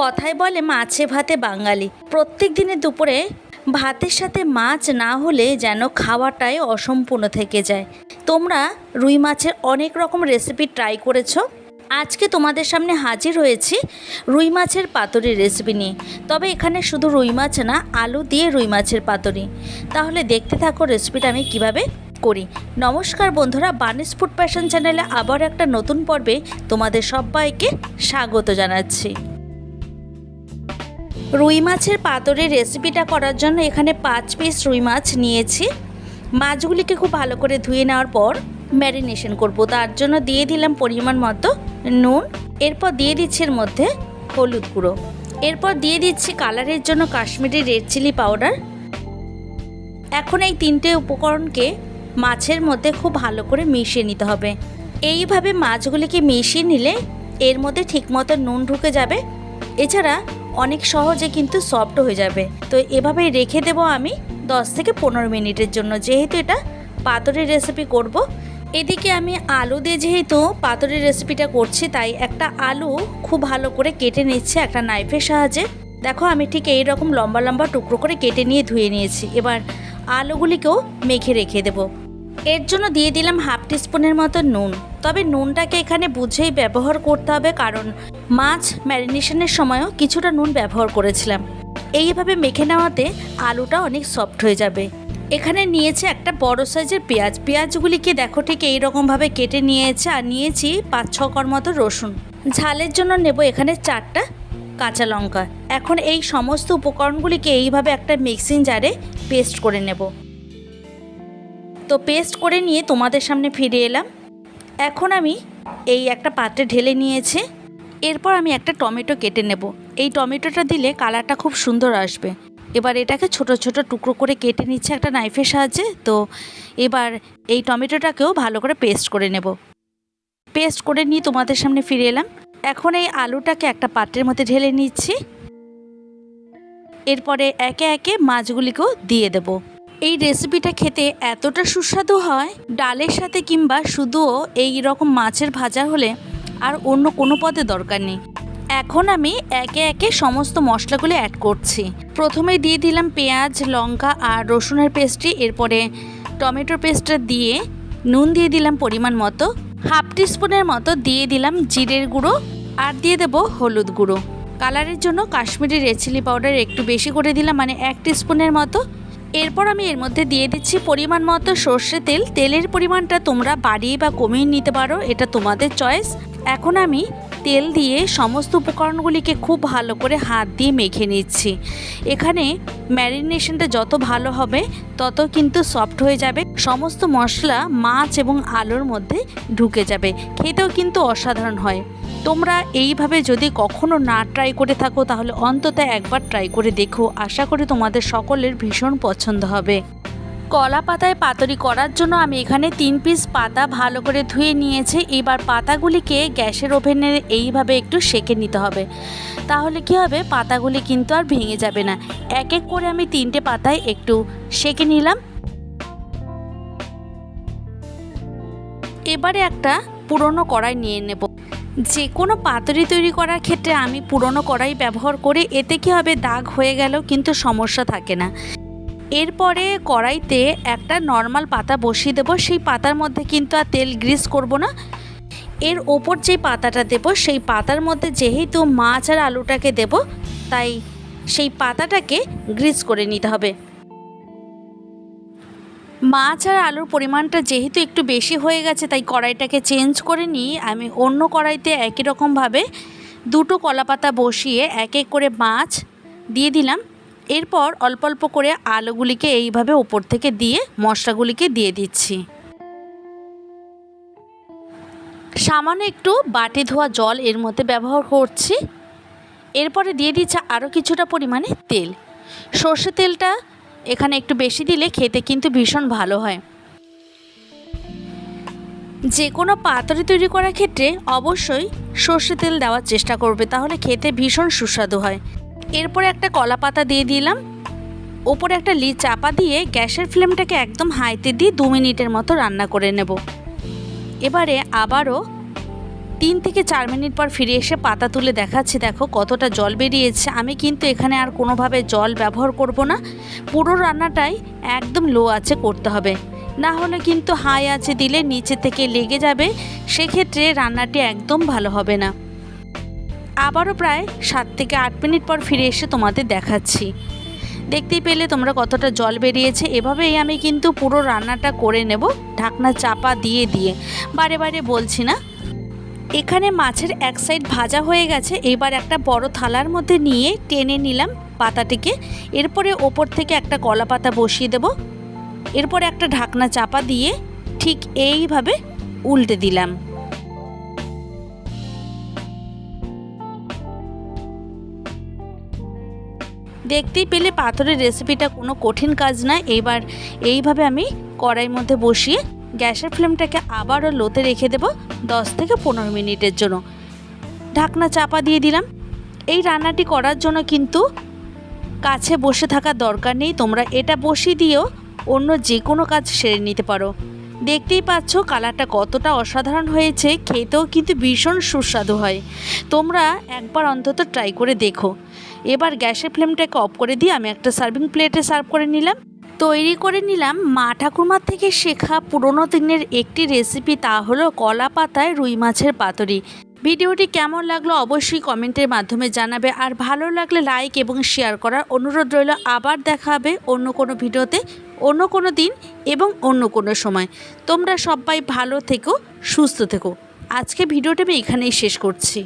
কথায় বলে মাছে ভাতে বাঙালি। প্রত্যেক দিনের দুপুরে ভাতের সাথে মাছ না হলে যেন খাওয়াটাই অসম্পূর্ণ থেকে যায়। তোমরা রুই মাছের অনেক রকম রেসিপি ট্রাই করেছ? আজকে তোমাদের সামনে হাজির হয়েছি রুই মাছের পাতুরি রেসিপি নিয়ে। তবে এখানে শুধু রুই মাছ না, আলু দিয়ে রুই মাছের পাতুরি। তাহলে দেখতে থাকো রেসিপিটা আমি কীভাবে করি। নমস্কার বন্ধুরা, বানিস ফুড প্যাশন চ্যানেলে আবার একটা নতুন পর্বে তোমাদের সবাইকে স্বাগত জানাচ্ছি। রুই মাছের পাতুরির রেসিপিটা করার জন্য এখানে পাঁচ পিস রুই মাছ নিয়েছি। মাছগুলিকে খুব ভালো করে ধুয়ে নেওয়ার পর ম্যারিনেশন করব। তার জন্য দিয়ে দিলাম পরিমাণ মতো নুন। এরপর দিয়ে দিচ্ছি এর মধ্যে হলুদ গুঁড়ো। এরপর দিয়ে দিচ্ছি কালারের জন্য কাশ্মীরি রেড চিলি পাউডার এখন এই তিনটে উপকরণকে মাছের মধ্যে খুব ভালো করে মিশিয়ে নিতে হবে। এইভাবে মাছগুলিকে মিশিয়ে নিলে এর মধ্যে ঠিকমতো নুন ঢুকে যাবে। এছাড়া অনেক সহজে কিন্তু সফট হয়ে যাবে। তো এভাবে রেখে দেবো আমি 10 থেকে পনেরো মিনিটের জন্য। যেহেতু এটা পাতুরি রেসিপি করব। এদিকে আমি আলু দিয়ে যেহেতু পাতুরি রেসিপিটা করছি, তাই একটা আলু খুব ভালো করে কেটে নিচ্ছে একটা নাইফের সাহায্যে। দেখো আমি ঠিক এই রকম লম্বা লম্বা টুকরো করে কেটে নিয়ে ধুয়ে নিয়েছি। এবার আলুগুলিকেও মেখে রেখে দেবো। এর জন্য দিয়ে দিলাম হাফ টিস্পুনের মতো নুন। তবে নুনটাকে এখানে বুঝেই ব্যবহার করতে হবে কারণ মাছ ম্যারিনেশনের সময়ও কিছুটা নুন ব্যবহার করেছিলাম। এইভাবে মেখে নেওয়াতে আলুটা অনেক সফট হয়ে যাবে। এখানে নিয়েছে একটা বড় সাইজের পেঁয়াজ। পেঁয়াজগুলিকে দেখো ঠিক এই রকমভাবে কেটে নিয়েছে আর নিয়েছি পাঁচ ছ কর মতো রসুন। ঝালের জন্য নেব এখানে চারটা কাঁচা লঙ্কা। এখন এই সমস্ত উপকরণগুলিকে এইভাবে একটা মিক্সিং জারে পেস্ট করে নেব। তো পেস্ট করে নিয়ে তোমাদের সামনে ফিরে এলাম। এখন আমি এই একটা পাত্রে ঢেলে নিয়েছি। এরপর আমি একটা টমেটো কেটে নেব। এই টমেটোটা দিলে কালারটা খুব সুন্দর আসবে। এবার এটাকে ছোট ছোট টুকরো করে কেটে নিচ্ছে একটা নাইফের সাহায্যে। তো এবার এই টমেটোটাকেও ভালো করে পেস্ট করে নেব। পেস্ট করে নিয়ে তোমাদের সামনে ফিরে এলাম। এখন এই আলুটাকে একটা পাত্রের মধ্যে ঢেলে নিচ্ছি। এরপরে একে একে মাছগুলিকেও দিয়ে দেবো। এই রেসিপিটা খেতে এতটা সুস্বাদু হয়? ডালের সাথে কিংবা শুধুও এই রকম মাছের ভাজা হলে আর অন্য কোনো পদে দরকার নেই। এখন আমি একে একে সমস্ত মশলাগুলো অ্যাড করছি। প্রথমে দিয়ে দিলাম পেঁয়াজ, লঙ্কা আর রসুনের পেস্টটি। এরপরে টমেটো পেস্টটা দিয়ে নুন দিয়ে দিলাম পরিমাণ মতো। হাফ টিস্পুনের মতো দিয়ে দিলাম জিরের গুঁড়ো আর দিয়ে দেবো হলুদ গুঁড়ো। কালারের জন্য কাশ্মীরি রেড চিলি পাউডার একটু বেশি করে দিলাম মানে এক টিস্পুনের মতো। এরপর আমি এর মধ্যে দিয়ে দিচ্ছি পরিমাণ মতো সর্ষে তেল। তেলের পরিমাণটা তোমরা বাড়িয়ে বা কমিয়ে নিতে পারো, এটা তোমাদের চয়েস এখন আমি তেল দিয়ে সমস্ত উপকরণগুলিকে খুব ভালো করে হাত দিয়ে মেখে নিচ্ছি। এখানে ম্যারিনেশনটা যত ভালো হবে, তত কিন্তু সফট হয়ে যাবে। সমস্ত মশলা, মাছ এবং আলুর মধ্যে ঢুকে যাবে। খেতেও কিন্তু অসাধারণ হয়। তোমরা এইভাবে যদি কখনো না ট্রাই করে থাকো, তাহলে অন্তত একবার ট্রাই করে দেখো। আশা করি তোমাদের সকলের ভীষণ পছন্দ হবে। কলা পাতায় পাতরি করার জন্য আমি এখানে তিন পিস পাতা ভালো করে ধুয়ে নিয়েছি। এবার পাতাগুলিকে গ্যাসের ওভেনে এইভাবে একটু সেকে নিতে হবে। তাহলে কি হবে? পাতাগুলি কিন্তু আর ভেঙে যাবে না। এক এক করে আমি তিনটে পাতায় একটু সেকে নিলাম। এবারে একটা পুরনো কড়াই নিয়ে নেব। যে কোনো পাতুরি তৈরি করার ক্ষেত্রে আমি পুরনো কড়াই ব্যবহার করি এতে কি হবে? দাগ হয়ে গেলেও কিন্তু সমস্যা থাকে না। এরপরে কড়াইতে একটা নর্মাল পাতা বসিয়ে দেবো। সেই পাতার মধ্যে কিন্তু আর তেল গ্রিস করব না। এর ওপর যে পাতাটা দেব, সেই পাতার মধ্যে যেহেতু মাছ আর আলুটাকে দেব, তাই সেই পাতাটাকে গ্রিস করে নিতে হবে। মাছ আর আলুর পরিমাণটা যেহেতু একটু বেশি হয়ে গেছে, তাই কড়াইটাকে চেঞ্জ করে নিয়ে আমি অন্য কড়াইতে একই রকমভাবে দুটো কলাপাতা বসিয়ে এক এক করে মাছ দিয়ে দিলাম। এরপর অল্প অল্প করে আলুগুলিকে এইভাবে ওপর থেকে দিয়ে মশলাগুলিকে দিয়ে দিচ্ছি। সামান্য একটু বাটি ধোয়া জল এর মধ্যে ব্যবহার করছি। এরপরে দিয়ে দিচ্ছে আরও কিছুটা পরিমাণে তেল। সর্ষে তেলটা এখানে একটু বেশি দিলে খেতে কিন্তু ভীষণ ভালো হয়। যে কোনো পাতুরি তৈরি করার ক্ষেত্রে অবশ্যই সর্ষে তেল দেওয়ার চেষ্টা করবে, তাহলে খেতে ভীষণ সুস্বাদু হয়। এরপরে একটা কলা পাতা দিয়ে দিলাম। ওপরে একটা লি চাপা দিয়ে গ্যাসের ফ্লেমটাকে একদম হাইতে দিয়ে দু মিনিটের মতো রান্না করে নেব। এবারে আবারও তিন থেকে চার মিনিট পর ফিরে এসে পাতা তুলে দেখাচ্ছি। দেখো কতটা জল বেরিয়েছে। আমি কিন্তু এখানে আর কোনোভাবে জল ব্যবহার করব না। পুরো রান্নাটাই একদম লো আছে করতে হবে। না হলে কিন্তু হাই আছে দিলে নিচে থেকে লেগে যাবে। সেক্ষেত্রে রান্নাটি একদম ভালো হবে না। আবারও প্রায় সাত থেকে আট মিনিট পর ফিরে এসে তোমাদের দেখাচ্ছি। দেখতেই পেলে তোমরা কতটা জল বেরিয়েছে। এভাবেই আমি কিন্তু পুরো রান্নাটা করে নেব, ঢাকনা চাপা দিয়ে দিয়ে। বারে বারে বলছি না, এখানে মাছের এক সাইড ভাজা হয়ে গেছে। এবার একটা বড় থালার মধ্যে নিয়ে টেনে নিলাম পাতাটিকে। এরপরে ওপর থেকে একটা কলা পাতা বসিয়ে দেব। এরপরে একটা ঢাকনা চাপা দিয়ে ঠিক এইভাবে উল্টে দিলাম। দেখতেই পেলে পাথরের রেসিপিটা কোনো কঠিন কাজ না এবার এইভাবে আমি কড়াইয়ের মধ্যে বসিয়ে গ্যাসের ফ্লেমটাকে আবারও লোতে রেখে দেব দশ থেকে পনেরো মিনিটের জন্য। ঢাকনা চাপা দিয়ে দিলাম। এই রান্নাটি করার জন্য কিন্তু কাছে বসে থাকার দরকার নেই। তোমরা এটা বসিয়ে দিয়েও অন্য যে কোনো কাজ সেরে নিতে পারো। দেখতেই পাচ্ছ কালারটা কতটা অসাধারণ হয়েছে, খেতেও কিন্তু ভীষণ সুস্বাদু হয়। তোমরা একবার অন্তত ট্রাই করে দেখো। এবার গ্যাসের ফ্লেমটাকে অফ করে দিয়ে আমি একটা সার্ভিং প্লেটে সার্ভ করে নিলাম। তৈরি করে নিলাম মা ঠাকুরমার থেকে শেখা পুরনো দিনের একটি রেসিপি তা হলো কলা পাতায় রুই মাছের পাতুরি। ভিডিওটি কেমন লাগল অবশ্যই কমেন্টের মাধ্যমে জানাবে, আর ভালো লাগলে লাইক এবং শেয়ার করার অনুরোধ রইল। আবার দেখা হবে অন্য কোনো ভিডিওতে অন্য কোনো দিন এবং অন্য কোনো সময়। তোমরা সবাই ভালো থেকো, সুস্থ থেকো। আজকে ভিডিওটা আমি এখানেই শেষ করছি।